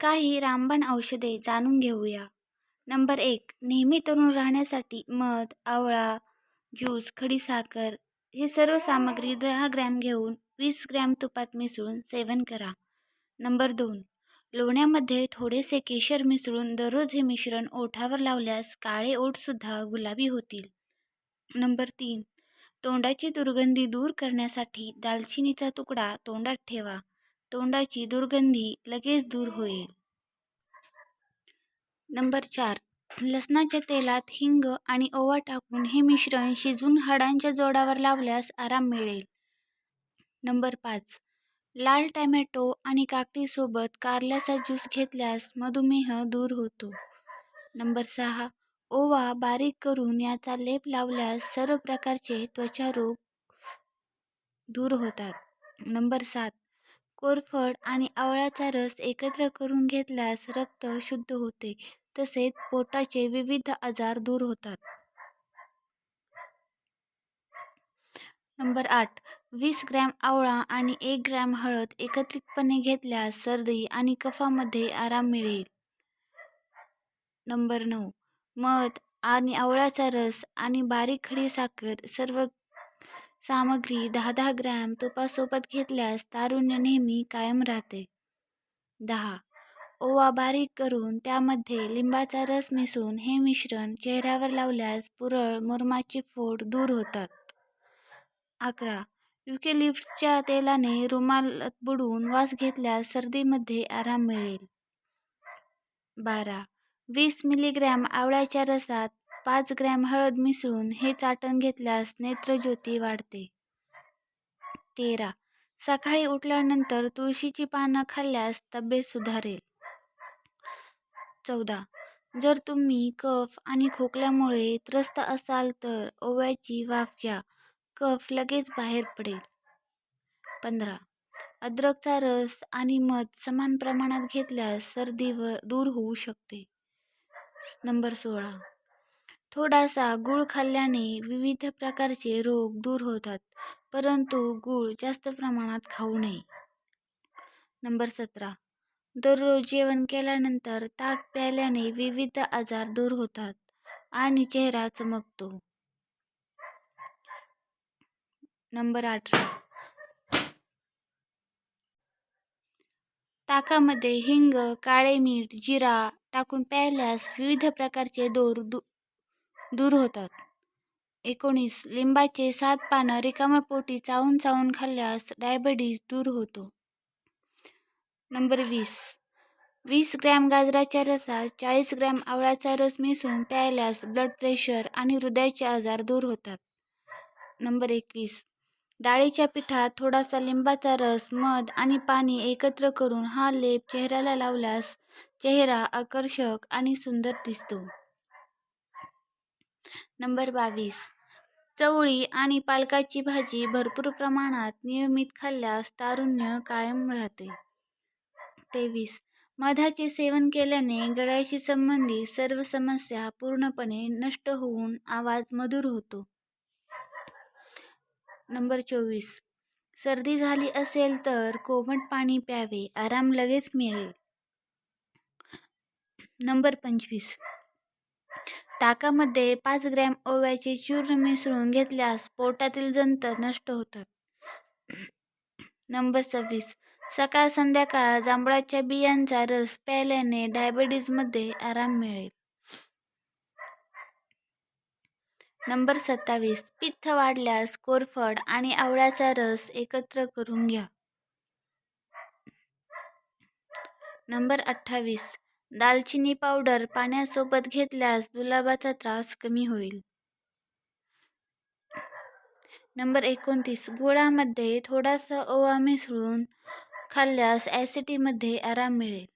काही रामबाण औषधे जाणून घेऊया. नंबर एक नेहमी तरुण राहण्यासाठी मध आवळा ज्यूस खडीसाखर हे सर्व सामग्री दहा ग्रॅम घेऊन वीस ग्रॅम तुपात मिसळून सेवन करा. नंबर दोन लोण्यामध्ये थोडेसे केशर मिसळून दररोज हे मिश्रण ओठावर लावल्यास काळे ओठसुद्धा गुलाबी होतील. नंबर तीन तोंडाची दुर्गंधी दूर करण्यासाठी दालचिनीचा तुकडा तोंडात ठेवा. तोंडाची दुर्गंधी लगेच दूर होईल. नंबर चार. लसणाच्या तेलात हिंग आणि ओवा टाकून हे मिश्रण शिजून हाडांच्या जोडावर लावल्यास आराम मिळेल. नंबर पाच. लाल टॅमॅटो आणि काकडीसोबत कारल्याचा ज्यूस घेतल्यास मधुमेह दूर होतो. नंबर सहा. ओवा बारीक करून याचा लेप लावल्यास सर्व प्रकारचे त्वचा रोग दूर होतात. नंबर सात. कोरफड आणि आवळ्याचा रस एकत्र करून घेतल्यास रक्त शुद्ध होते. तसेच पोटाचे विविध आजार दूर होतात. नंबर आठ. वीस ग्रॅम आवळा आणि एक ग्रॅम हळद एकत्रितपणे घेतल्यास सर्दी आणि कफामध्ये आराम मिळेल. नंबर नऊ. मध आणि आवळ्याचा रस आणि बारीक खडी साखर सर्व सामग्री दहा दहा ग्रॅम तुपासोबत घेतल्यास तारुण्य नेहमी कायम राहते. दहा. ओवा बारीक करून त्यामध्ये लिंबाचा रस मिसळून हे मिश्रण चेहऱ्यावर लावल्यास पुरळ मुरमाची फोड दूर होतात. अकरा. युकेलिफ्टच्या तेलाने रुमालात बुडवून वास घेतल्यास सर्दीमध्ये आराम मिळेल. बारा. वीस मिलीग्रॅम आवळ्याच्या रसात पाच ग्रॅम हळद मिसळून हे चाटण घेतल्यास नेत्रज्योती वाढते. तेरा. सकाळी उठल्यानंतर तुळशीची पानं खाल्ल्यास तब्येत सुधारेल. चौदा. जर तुम्ही कफ आणि खोकल्यामुळे त्रस्त असाल तर ओव्याची वाफ घ्या. कफ लगेच बाहेर पडेल. पंधरा. अद्रकचा रस आणि मध समान प्रमाणात घेतल्यास सर्दी व दूर होऊ शकते. नंबर सोळा. थोडासा गूळ खाल्ल्याने विविध प्रकारचे रोग दूर होतात परंतु गूळ जास्त प्रमाणात खाऊ नये. नंबर सतरा. दररोज जेवण केल्यानंतर ताक प्यायल्याने विविध आजार दूर होतात आणि चेहरा चमकतो. नंबर अठरा. ताकामध्ये हिंग काळे मीठ जिरा टाकून प्यायल्यास विविध प्रकारचे दोर दू दूर होतात. एकोणीस. लिंबाचे सात पानं रिकाम्या पोटी चावून चावून खाल्ल्यास डायबिटीज दूर होतो. नंबर वीस. वीस ग्रॅम गाजराच्या रसात चाळीस ग्रॅम आवळ्याचा रस मिसळून प्यायल्यास ब्लड प्रेशर आणि हृदयाचे आजार दूर होतात. नंबर एकवीस. डाळीच्या पिठात थोडासा लिंबाचा रस मध आणि पाणी एकत्र करून हा लेप चेहऱ्याला लावल्यास चेहरा आकर्षक आणि सुंदर दिसतो. नंबर बावीस. चवळी आणि पालकाची भाजी भरपूर प्रमाणात नियमित खाल्ल्यास तारुण्य कायम राहते. तेवीस. मधाचे सेवन केल्याने गळ्याशी संबंधित सर्व समस्या पूर्णपणे नष्ट होऊन आवाज मधुर होतो. नंबर चोवीस. सर्दी झाली असेल तर कोमट पाणी प्यावे आराम लगेच मिळेल. नंबर पंचवीस. ताकामध्ये पाच ग्रॅम ओव्याचे चूर्ण मिसळून घेतल्यास पोटातील जंत नष्ट होतात. नंबर सव्वीस. सकाळ संध्याकाळ जांभळाच्या बियांचा रस प्यायल्याने डायबिटीजमध्ये आराम मिळेल. नंबर सत्तावीस. पित्त वाढल्यास कोरफड आणि आवळ्याचा रस एकत्र करून घ्या. नंबर अठ्ठावीस. दालचिनी पावडर पाण्यासोबत घेतल्यास जुलाबाचा त्रास कमी होईल. नंबर एकोणतीस. गुळामध्ये थोडासा ओवा मिसळून खाल्ल्यास ॲसिडीमध्ये आराम मिळेल.